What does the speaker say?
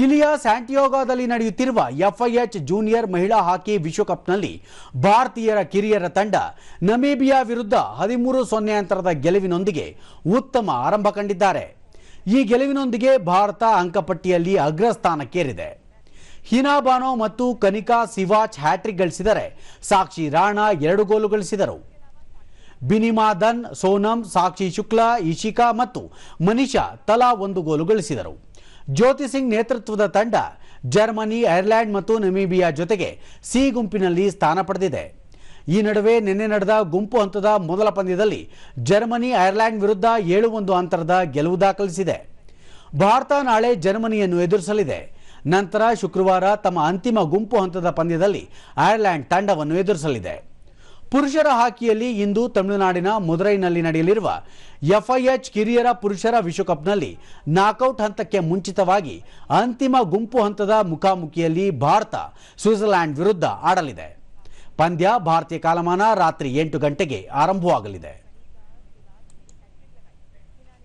ಚಿಲಿಯ ಸ್ಯಾಂಟಿಯೋಗಾದಲ್ಲಿ ನಡೆಯುತ್ತಿರುವ FIH junior ಮಹಿಳಾ ಹಾಕಿ ವಿಶ್ವಕಪ್ನಲ್ಲಿ ಭಾರತೀಯರ ಕಿರಿಯರ ತಂಡ ನಮೀಬಿಯಾ ವಿರುದ್ಧ ಹದಿಮೂರು ಸೊನ್ನೆ ಅಂತರದ ಗೆಲುವಿನೊಂದಿಗೆ ಉತ್ತಮ ಆರಂಭ ಕಂಡಿದ್ದಾರೆ. ಈ ಗೆಲುವಿನೊಂದಿಗೆ ಭಾರತ ಅಂಕಪಟ್ಟಿಯಲ್ಲಿ ಅಗ್ರಸ್ಥಾನಕ್ಕೇರಿದೆ. ಹಿನಾ ಬಾನೋ ಮತ್ತು ಕನಿಕಾ ಸಿವಾಚ್ ಹ್ಯಾಟ್ರಿಕ್ ಗಳಿಸಿದರೆ ಸಾಕ್ಷಿ ರಾಣಾ ಎರಡು ಗೋಲು ಗಳಿಸಿದರು. ಬಿನಿಮಾ ದನ್ ಸೋನಂ, ಸಾಕ್ಷಿ ಶುಕ್ಲಾ, ಇಶಿಕಾ ಮತ್ತು ಮನಿಷಾ ತಲಾ ಒಂದು ಗೋಲು ಗಳಿಸಿದರು. ಜ್ಯೋತಿ ಸಿಂಗ್ ನೇತೃತ್ವದ ತಂಡ ಜರ್ಮನಿ, ಐರ್ಲೆಂಡ್ ಮತ್ತು ನಮೀಬಿಯಾ ಜೊತೆಗೆ ಸಿ ಗುಂಪಿನಲ್ಲಿ ಸ್ಥಾನ ಪಡೆದಿದೆ. ಈ ನಡುವೆ ನಿನ್ನೆ ನಡೆದ ಗುಂಪು ಹಂತದ ಮೊದಲ ಪಂದ್ಯದಲ್ಲಿ ಜರ್ಮನಿ, ಐರ್ಲೆಂಡ್ ವಿರುದ್ಧ ಏಳು ಒಂದು ಅಂತರದ ಗೆಲುವು ದಾಖಲಿಸಿದೆ. ಭಾರತ ನಾಳೆ ಜರ್ಮನಿಯನ್ನು ಎದುರಿಸಲಿದೆ. ನಂತರ ಶುಕ್ರವಾರ ತಮ್ಮ ಅಂತಿಮ ಗುಂಪು ಹಂತದ ಪಂದ್ಯದಲ್ಲಿ ಐರ್ಲೆಂಡ್ ತಂಡವನ್ನು ಎದುರಿಸಲಿದೆ. ಪುರುಷರ ಹಾಕಿಯಲ್ಲಿ ಇಂದು ತಮಿಳುನಾಡಿನ ಮದುರೈನಲ್ಲಿ ನಡೆಯಲಿರುವ ಎಫ್ಐಎಚ್ ಕಿರಿಯರ ಪುರುಷರ ವಿಶ್ವಕಪ್ನಲ್ಲಿ ನಾಕೌಟ್ ಹಂತಕ್ಕೆ ಮುಂಚಿತವಾಗಿ ಅಂತಿಮ ಗುಂಪು ಹಂತದ ಮುಖಾಮುಖಿಯಲ್ಲಿ ಭಾರತ ಸ್ವಿಟ್ಜರ್ಲ್ಯಾಂಡ್ ವಿರುದ್ಧ ಆಡಲಿದೆ. ಪಂದ್ಯ ಭಾರತೀಯ ಕಾಲಮಾನ ರಾತ್ರಿ ಎಂಟು ಗಂಟೆಗೆ ಆರಂಭವಾಗಲಿದೆ.